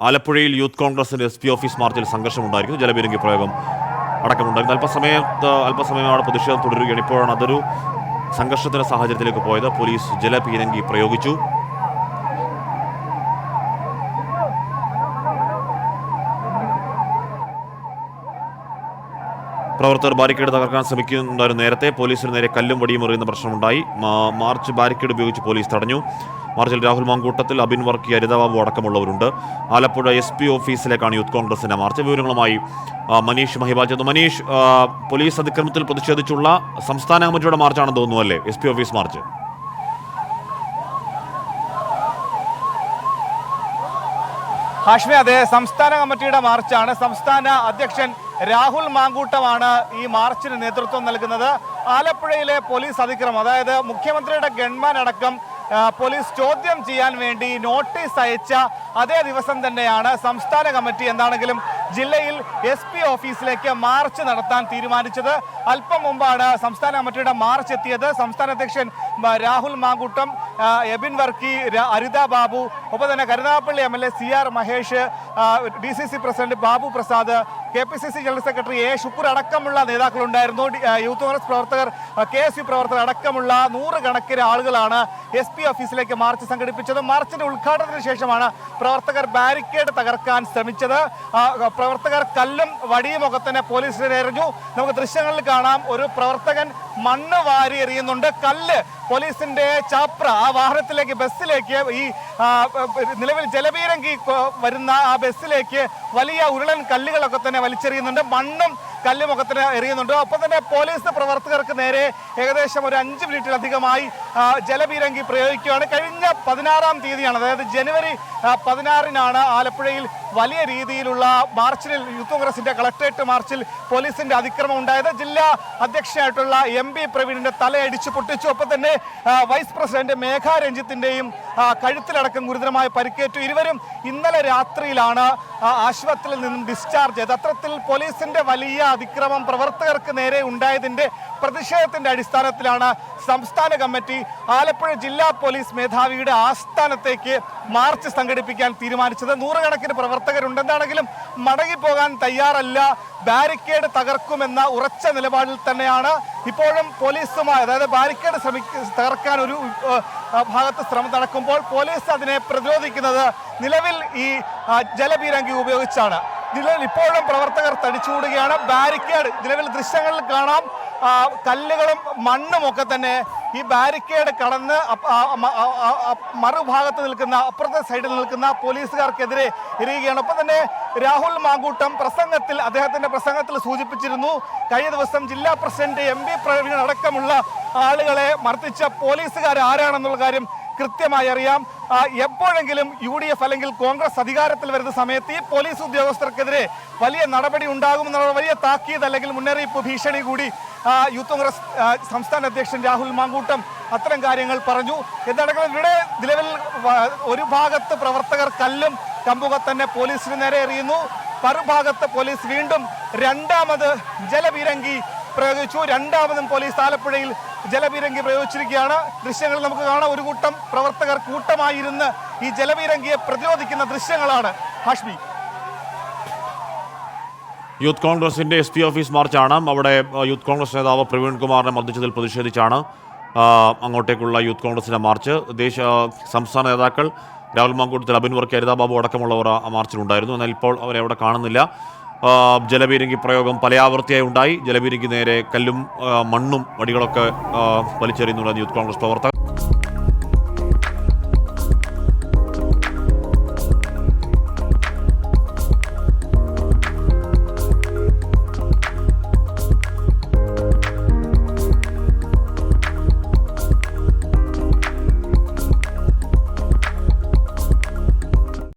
ആലപ്പുഴയിൽ യൂത്ത് കോൺഗ്രസിന്റെ S P office മാർച്ചിൽ സംഘർഷമുണ്ടായിരുന്നു ജലപീരങ്കി പ്രയോഗം അടക്കമുണ്ടായിരുന്നു. അല്പസമയത്ത് അല്പസമയം അവിടെ പ്രതിഷേധം തുടരുകയാണ്. ഇപ്പോഴാണ് അതൊരു സംഘർഷത്തിന്റെ സാഹചര്യത്തിലേക്ക് പോയത്. പോലീസ് ജലപീരങ്കി പ്രയോഗിച്ചു. പ്രവർത്തകർ ബാരിക്കേഡ് തകർക്കാൻ ശ്രമിക്കുന്നുണ്ടായിരുന്നു നേരത്തെ. പോലീസിന് നേരെ കല്ലും വടിയും എറിയുന്ന പ്രശ്നമുണ്ടായി. മാർച്ച് ബാരിക്കേഡ് ഉപയോഗിച്ച് പോലീസ് തടഞ്ഞു. മാർച്ചിൽ രാഹുൽ മാങ്കൂട്ടത്തിൽ അബിൻ വർക്കി ഹരിതബാബു അടക്കമുള്ളവരുണ്ട്. ആലപ്പുഴ എസ് പി ഓഫീസിലേക്കാണ് യൂത്ത് കോൺഗ്രസിന്റെ മാർച്ച്. വിവരങ്ങളുമായി മനീഷ് ചെന്നു മനീഷ് പോലീസ് അതിക്രമത്തിൽ പ്രതിഷേധിച്ചുള്ള സംസ്ഥാന കമ്മിറ്റിയുടെ മാർച്ചാണെന്ന് തോന്നുന്നു അല്ലേ? S P office march. Hashmi അതെ സംസ്ഥാന കമ്മിറ്റിയുടെ മാർച്ചാണ്. സംസ്ഥാന അധ്യക്ഷൻ രാഹുൽ മാങ്കൂട്ടമാണ് ഈ മാർച്ചിന് നേതൃത്വം നൽകുന്നത്. ആലപ്പുഴയിലെ പോലീസ് അതിക്രമം അതായത് മുഖ്യമന്ത്രിയുടെ ഗൺമാൻ അടക്കം പോലീസ് ചോദ്യം ചെയ്യാൻ വേണ്ടി നോട്ടീസ് അയച്ച അതേ ദിവസം തന്നെയാണ് സംസ്ഥാന കമ്മിറ്റി എന്താണെങ്കിലും ജില്ലയിൽ എസ് പി ഓഫീസിലേക്ക് മാർച്ച് നടത്താൻ തീരുമാനിച്ചത്. അല്പം മുമ്പാണ് സംസ്ഥാന കമ്മിറ്റിയുടെ മാർച്ച് എത്തിയത്. സംസ്ഥാന അധ്യക്ഷൻ രാഹുൽ മാങ്കൂട്ടം എബിൻ വർക്കി അരിത ബാബു ഒപ്പം തന്നെ Karunagappally M L A C R Mahesh D C C president Babu Prasad K P C C general secretary A Shukkur അടക്കമുള്ള നേതാക്കളുണ്ടായിരുന്നു. യൂത്ത് കോൺഗ്രസ് പ്രവർത്തകർ കെ എസ് യു പ്രവർത്തകർ അടക്കമുള്ള നൂറുകണക്കിന് ആളുകളാണ് എസ് പി ഓഫീസിലേക്ക് മാർച്ച് സംഘടിപ്പിച്ചത്. മാർച്ചിന്റെ ഉദ്ഘാടനത്തിന് ശേഷമാണ് പ്രവർത്തകർ ബാരിക്കേഡ് തകർക്കാൻ ശ്രമിച്ചത്. പ്രവർത്തകർ കല്ലും വടിയുമൊക്കെ തന്നെ പോലീസിനെ എറിഞ്ഞു. നമുക്ക് ദൃശ്യങ്ങളിൽ കാണാം. ഒരു പ്രവർത്തകൻ മണ്ണ് വാരി എറിയുന്നുണ്ട്. കല്ല് പോലീസിന്റെ ചാപ്ര. ആ വാഹനത്തിലേക്ക് ബസ്സിലേക്ക് ഈ നിലവിൽ ജലപീരങ്കി വരുന്ന ആ ബസ്സിലേക്ക് വലിയ ഉരുളൻ കല്ലുകളൊക്കെ തന്നെ വലിച്ചെറിയുന്നുണ്ട്. മണ്ണും കല്ലും മുഖത്തിന് എറിയുന്നുണ്ട്. ഒപ്പം തന്നെ പോലീസ് പ്രവർത്തകർക്ക് നേരെ ഏകദേശം ഒരു അഞ്ച് മിനിറ്റിലധികമായി ജലപീരങ്കി പ്രയോഗിക്കുകയാണ്. കഴിഞ്ഞ പതിനാറാം തീയതിയാണ് അതായത് ജനുവരി പതിനാറിനാണ് ആലപ്പുഴയിൽ വലിയ രീതിയിലുള്ള മാർച്ചിൽ യൂത്ത് കോൺഗ്രസിന്റെ കളക്ടറേറ്റ് മാർച്ചിൽ പോലീസിന്റെ അതിക്രമം ഉണ്ടായത്. ജില്ലാ അധ്യക്ഷനായിട്ടുള്ള എം പി പ്രവീണിന്റെ തലയടിച്ചു പൊട്ടിച്ചു. ഒപ്പം തന്നെ വൈസ് പ്രസിഡന്റ് മേഘ രഞ്ജിത്തിന്റെയും കഴുത്തിലടക്കം ഗുരുതരമായി പരിക്കേറ്റു. ഇരുവരും ഇന്നലെ രാത്രിയിലാണ് ആശുപത്രിയിൽ നിന്നും ഡിസ്ചാർജ് ചെയ്തത്. അത്തരത്തിൽ പോലീസിന്റെ വലിയ അതിക്രമം പ്രവർത്തകർക്ക് നേരെ ഉണ്ടായതിന്റെ പ്രതിഷേധത്തിന്റെ അടിസ്ഥാനത്തിലാണ് സംസ്ഥാന കമ്മിറ്റി ആലപ്പുഴ ജില്ലാ പോലീസ് മേധാവിയുടെ ആസ്ഥാനത്തേക്ക് മാർച്ച് സംഘടിപ്പിക്കാൻ തീരുമാനിച്ചത്. നൂറുകണക്കിന് പ്രവർത്തകരുണ്ടെന്നാണെങ്കിലും മടങ്ങിപ്പോകാൻ തയ്യാറല്ല. ബാരിക്കേഡ് തകർക്കുമെന്ന ഉറച്ച നിലപാടിൽ തന്നെയാണ് ഇപ്പോഴും പോലീസുമായി അതായത് ബാരിക്കേഡ് ശ്രമിക്ക തകർക്കാൻ ഒരു ഭാഗത്ത് ശ്രമം നടക്കുമ്പോൾ പോലീസ് അതിനെ പ്രതിരോധിക്കുന്നത് നിലവിൽ ഈ ജലപീരങ്കി ഉപയോഗിച്ചാണ്. നിലവിൽ ഇപ്പോഴും പ്രവർത്തകർ തടിച്ചുകൂടുകയാണ്. ബാരിക്കേഡ് നിലവിൽ ദൃശ്യങ്ങളിൽ കാണാം. കല്ലുകളും മണ്ണും ഒക്കെ തന്നെ ഈ ബാരിക്കേഡ് കടന്ന് മറുഭാഗത്ത് നിൽക്കുന്ന അപ്പുറത്തെ സൈഡിൽ നിൽക്കുന്ന പോലീസുകാർക്കെതിരെ എറിയുകയാണ്. ഒപ്പം തന്നെ രാഹുൽ മാങ്കൂട്ടം പ്രസംഗത്തിൽ അദ്ദേഹത്തിന്റെ പ്രസംഗത്തിൽ സൂചിപ്പിച്ചിരുന്നു കഴിഞ്ഞ ദിവസം ജില്ലാ പ്രസിഡന്റ് എം പി പ്രവീൺ അടക്കമുള്ള ആളുകളെ മർദ്ദിച്ച പോലീസുകാർ ആരാണെന്നുള്ള കാര്യം കൃത്യമായി അറിയാം. എപ്പോഴെങ്കിലും യു ഡി എഫ് അല്ലെങ്കിൽ കോൺഗ്രസ് അധികാരത്തിൽ വരുന്ന സമയത്ത് ഈ പോലീസ് ഉദ്യോഗസ്ഥർക്കെതിരെ വലിയ നടപടി ഉണ്ടാകുമെന്നുള്ള വലിയ താക്കീത് അല്ലെങ്കിൽ മുന്നറിയിപ്പ് ഭീഷണി കൂടി യൂത്ത് കോൺഗ്രസ് സംസ്ഥാന അധ്യക്ഷൻ രാഹുൽ മാങ്കൂട്ടം അത്തരം കാര്യങ്ങൾ പറഞ്ഞു. എന്തടക്കം ഇവിടെ നിലവിൽ ഒരു ഭാഗത്ത് പ്രവർത്തകർ കല്ലും കമ്പുക തന്നെ പോലീസിന് നേരെ എറിയുന്നു. മറുഭാഗത്ത് പോലീസ് വീണ്ടും രണ്ടാമത് ജലപീരങ്കി പ്രയോഗിച്ചു. രണ്ടാമതും പോലീസ് ആലപ്പുഴയിൽ ജലപീരങ്കി പ്രയോഗിച്ചിരിക്കുകയാണ്. ദൃശ്യങ്ങളിൽ നമുക്ക് കാണാം ഒരു കൂട്ടം പ്രവർത്തകർ കൂട്ടമായിരുന്ന് ഈ ജലപീരങ്കിയെ പ്രതിരോധിക്കുന്ന ദൃശ്യങ്ങളാണ്. ഹാഷ്മി. യൂത്ത് കോൺഗ്രസിന്റെ എസ് പി ഓഫീസ് മാർച്ചാണ്. അവിടെ യൂത്ത് കോൺഗ്രസ് നേതാവ് പ്രവീൺ കുമാറിനെ മർദ്ദിച്ചതിൽ പ്രതിഷേധിച്ചാണ് അങ്ങോട്ടേക്കുള്ള യൂത്ത് കോൺഗ്രസിന്റെ മാർച്ച്. ദേശീയ സംസ്ഥാന നേതാക്കൾ രാഹുൽ മാങ്കൂട്ടത്തിൽ അബിൻ വർക്കി ഹരിതാബാബു അടക്കമുള്ളവർ ആ മാർച്ചിലുണ്ടായിരുന്നു. എന്നാൽ ഇപ്പോൾ അവരെ അവിടെ കാണുന്നില്ല. ജലപീരങ്കി പ്രയോഗം പലയാവർത്തിയായി ഉണ്ടായി. ജലപീരങ്കി നേരെ കല്ലും മണ്ണും വടികളൊക്കെ വലിച്ചെറിയുന്നുണ്ടെന്ന് യൂത്ത് കോൺഗ്രസ് പ്രവർത്തകർ.